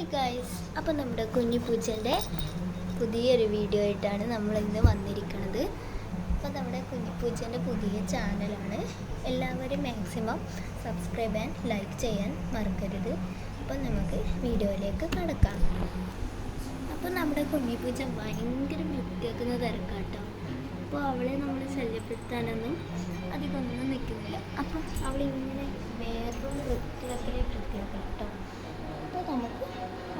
Hi guys അപ്പോൾ നമ്മുടെ കുഞ്ഞു പൂച്ചന്റെ പുതിയൊരു വീഡിയോ ആയിട്ടാണ് നമ്മൾ ഇന്ന് വന്നിരിക്കുന്നത്. അപ്പോൾ നമ്മുടെ കുഞ്ഞു പൂച്ചന്റെ പുതിയ ചാനലാണ് എല്ലാവരും മാക്സിമം സബ്സ്ക്രൈബ് ആൻഡ് ലൈക്ക് ചെയ്യാൻ മറക്കരുത്. അപ്പോൾ നമുക്ക് വീഡിയോയിലേക്ക് കടക്കാം. അപ്പോൾ നമ്മുടെ കുഞ്ഞു പൂച്ച ഭയങ്കര വൃത്തിയാക്കുന്ന തിരക്കാട്ടോ. അപ്പോൾ അവളെ നമ്മൾ ശല്യപ്പെടുത്താനൊന്നും അധികമൊന്നും നിൽക്കുന്നില്ല. അപ്പം അവളിങ്ങനെ വേറൊരു വൃത്തിയാക്കലേ വൃത്തിയാക്കട്ടോ കേട്ടോ. അപ്പോൾ നമുക്ക്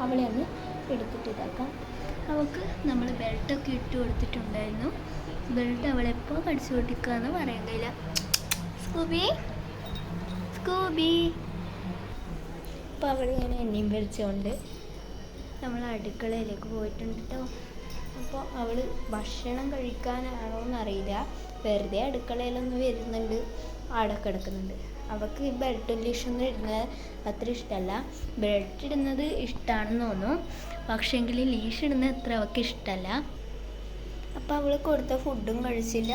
അവളെ ഒന്ന് എടുത്തിട്ട് ഇതാക്കാം. അവൾക്ക് നമ്മൾ ബെൽറ്റൊക്കെ ഇട്ട് കൊടുത്തിട്ടുണ്ടായിരുന്നു. ബെൽറ്റ് അവളെപ്പോൾ കടിച്ചു പൊട്ടിക്കാന്ന് പറയാൻ കഴിയില്ല. Scooby Scooby. അപ്പോൾ അവൾ ഇങ്ങനെ എന്നെയും വിളിച്ചുകൊണ്ട് നമ്മൾ അടുക്കളയിലേക്ക് പോയിട്ടുണ്ട് കേട്ടോ അപ്പോൾ അവൾ ഭക്ഷണം കഴിക്കാനാണോ എന്നറിയില്ല. വെറുതെ അടുക്കളയിലൊന്ന് വരുന്നുണ്ട്. അവിടെ കിടക്കുന്നുണ്ട്. അവൾക്ക് ഈ ബെൽറ്റ് ലീഷൊന്നും ഇടുന്നത് അത്ര ഇഷ്ടമല്ല ബെൽറ്റ് ഇടുന്നത് ഇഷ്ടമാണെന്ന് തോന്നുന്നു. പക്ഷേങ്കിൽ ലീഷ് ഇടുന്നത് അത്ര അവൾക്ക് ഇഷ്ടമല്ല അപ്പോൾ അവൾ കൊടുത്ത ഫുഡും കഴിച്ചില്ല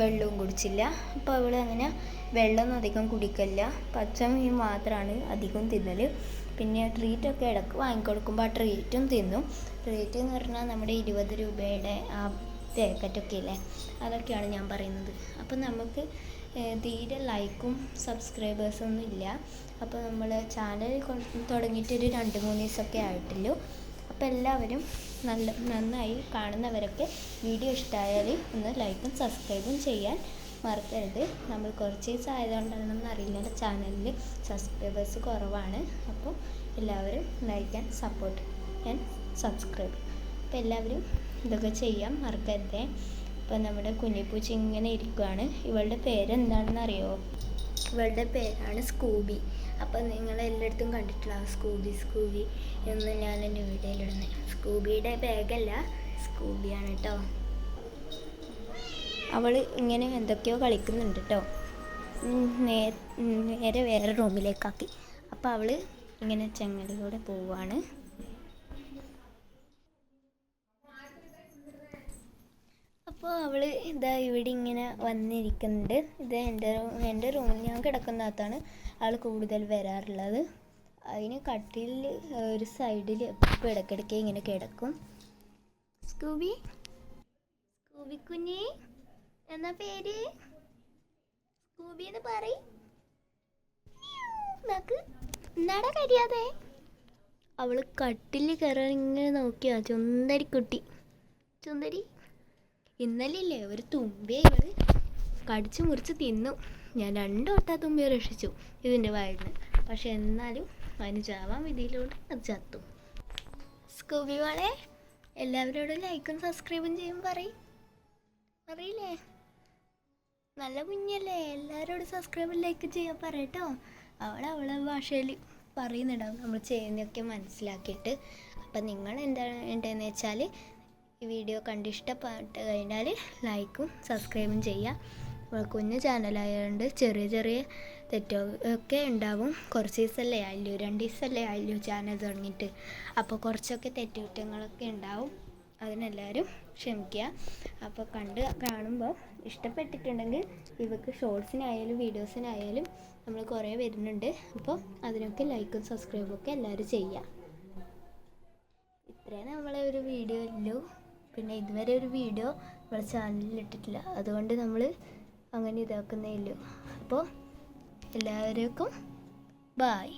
വെള്ളവും കുടിച്ചില്ല. അപ്പോൾ അവൾ അങ്ങനെ വെള്ളമൊന്നും അധികം കുടിക്കില്ല പച്ചമീൻ മാത്രമാണ് അധികം തിന്നൽ പിന്നെ ട്രീറ്റൊക്കെ ഇടയ്ക്ക് വാങ്ങിക്കൊടുക്കുമ്പോൾ ആ ട്രീറ്റും തിന്നും. ട്രീറ്റ് എന്ന് പറഞ്ഞാൽ നമ്മുടെ ഇരുപത് രൂപയുടെ ആ പാക്കറ്റൊക്കെ ഇല്ലേ? അതൊക്കെയാണ് ഞാൻ പറയുന്നത്. അപ്പം നമുക്ക് തീരെ ലൈക്കും സബ്സ്ക്രൈബേഴ്സും ഒന്നും ഇല്ല. അപ്പോൾ നമ്മൾ ചാനൽ തുടങ്ങിയിട്ട് ഒരു രണ്ട് മൂന്ന് ദിവസമൊക്കെ ആയിട്ടുള്ളൂ. അപ്പോൾ എല്ലാവരും നല്ല നന്നായി കാണുന്നവരൊക്കെ വീഡിയോ ഇഷ്ടമായാൽ ഒന്ന് ലൈക്കും സബ്സ്ക്രൈബും ചെയ്യാൻ മറക്കരുത്. നമ്മൾ കുറച്ച് ദിവസം ആയതുകൊണ്ടാണെന്ന് അറിയില്ല. ചാനലിൽ സബ്സ്ക്രൈബേഴ്സ് കുറവാണ്. അപ്പോൾ എല്ലാവരും like and support and subscribe. അപ്പോൾ എല്ലാവരും ഇതൊക്കെ ചെയ്യാൻ മറക്കരുത്. അപ്പോൾ നമ്മുടെ കുഞ്ഞിപ്പൂച്ച ഇങ്ങനെ ഇരിക്കുകയാണ് ഇവളുടെ പേരെന്താണെന്ന് അറിയോ ഇവളുടെ പേരാണ് സ്കൂബി. അപ്പോൾ നിങ്ങൾ എല്ലായിടത്തും കണ്ടിട്ടുള്ള സ്കൂബി സ്കൂബി? എന്ന് ഞാൻ എന്റെ വീഡിയോയിലിടുന്നത് സ്കൂബിയുടെ ബാഗല്ല സ്കൂബിയാണ് കേട്ടോ അവൾ ഇങ്ങനെ എന്തൊക്കെയോ കളിക്കുന്നുണ്ട് കേട്ടോ നേരെ വേറെ റൂമിലേക്കാക്കി. അപ്പോൾ അവൾ ഇങ്ങനെ ചെങ്ങലിലൂടെ പോവാണ്. അപ്പോൾ അവൾ ഇതാ ഇവിടെ ഇങ്ങനെ വന്നിരിക്കുന്നുണ്ട്. ഇത് എന്റെ എന്റെ റൂമിൽ ഞാൻ കിടക്കുന്നകത്താണ് ആൾ കൂടുതൽ വരാറുള്ളത്. അതിന് കട്ടിൽ ഒരു സൈഡിൽ എപ്പോൾ ഇടയ്ക്കിടയ്ക്ക് ഇങ്ങനെ കിടക്കും. സ്കൂബി? സ്കൂബി കുഞ്ഞി എന്നാ പേര്? സ്കൂബി എന്ന് പറയും എന്നാടാ കരിയാതെ അവൾ കട്ടിൽ കയറാൻ ഇങ്ങനെ നോക്കിയാ ചുന്തരി കുട്ടി. ചുന്തരി? ഇന്നലെ ഇല്ലേ ഒരു തുമ്പിയെ ഇവർ കടിച്ചു മുറിച്ച് തിന്നു. ഞാൻ രണ്ടു വട്ടാ തുമ്പിയെ രക്ഷിച്ചു ഇതിന്റെ വായിൽ നിന്ന് പക്ഷെ എന്നാലും അതിന് ചാവാൻ വിധിയിലൂടെ അത് ചത്തു. സ്കൂബി മോളെ എല്ലാവരോടും ലൈക്കും സബ്സ്ക്രൈബും ചെയ്യും പറയും. അറിയില്ലേ നല്ല കുഞ്ഞല്ലേ എല്ലാവരോടും സബ്സ്ക്രൈബും ലൈക്ക് ചെയ്യാൻ പറയട്ടോ. അവൾ അവളെ ഭാഷയിൽ പറയുന്നുണ്ടാവും. നമ്മൾ ചെയ്യുന്നതൊക്കെ മനസ്സിലാക്കിയിട്ട്. അപ്പം നിങ്ങൾ എന്താണ് വേണ്ടതെന്ന് വെച്ചാൽ ഈ വീഡിയോ കണ്ട് ഇഷ്ടപ്പെട്ട് കഴിഞ്ഞാൽ ലൈക്കും സബ്സ്ക്രൈബും ചെയ്യുക കുഞ്ഞു ചാനലായതുകൊണ്ട് ചെറിയ ചെറിയ തെറ്റോ ഒക്കെ ഉണ്ടാവും. കുറച്ച് ദിവസമല്ലേ ആയില്ലോ രണ്ട് ദിവസമല്ലേ ആയില്ലോ ചാനൽ തുടങ്ങിയിട്ട്. അപ്പോൾ കുറച്ചൊക്കെ തെറ്റുകുറ്റങ്ങളൊക്കെ ഉണ്ടാവും. അതിനെല്ലാവരും ക്ഷമിക്കുക. അപ്പോൾ കണ്ട് കാണുമ്പോൾ ഇഷ്ടപ്പെട്ടിട്ടുണ്ടെങ്കിൽ ഇവക്ക് ഷോർട്സിനായാലും വീഡിയോസിനായാലും നമ്മൾ കുറേ വരുന്നുണ്ട്. അപ്പോൾ അതിനൊക്കെ ലൈക്കും സബ്സ്ക്രൈബും ഒക്കെ എല്ലാവരും ചെയ്യുക ഇത്രയും നമ്മളെ ഒരു വീഡിയോ ഉള്ളൂ. പിന്നെ ഇതുവരെ ഒരു വീഡിയോ നമ്മുടെ ചാനലിൽ ഇട്ടിട്ടില്ല. അതുകൊണ്ട് നമ്മൾ അങ്ങനെ ഇതാക്കുന്നേ ഇല്ല അപ്പോൾ എല്ലാവർക്കും ബായ്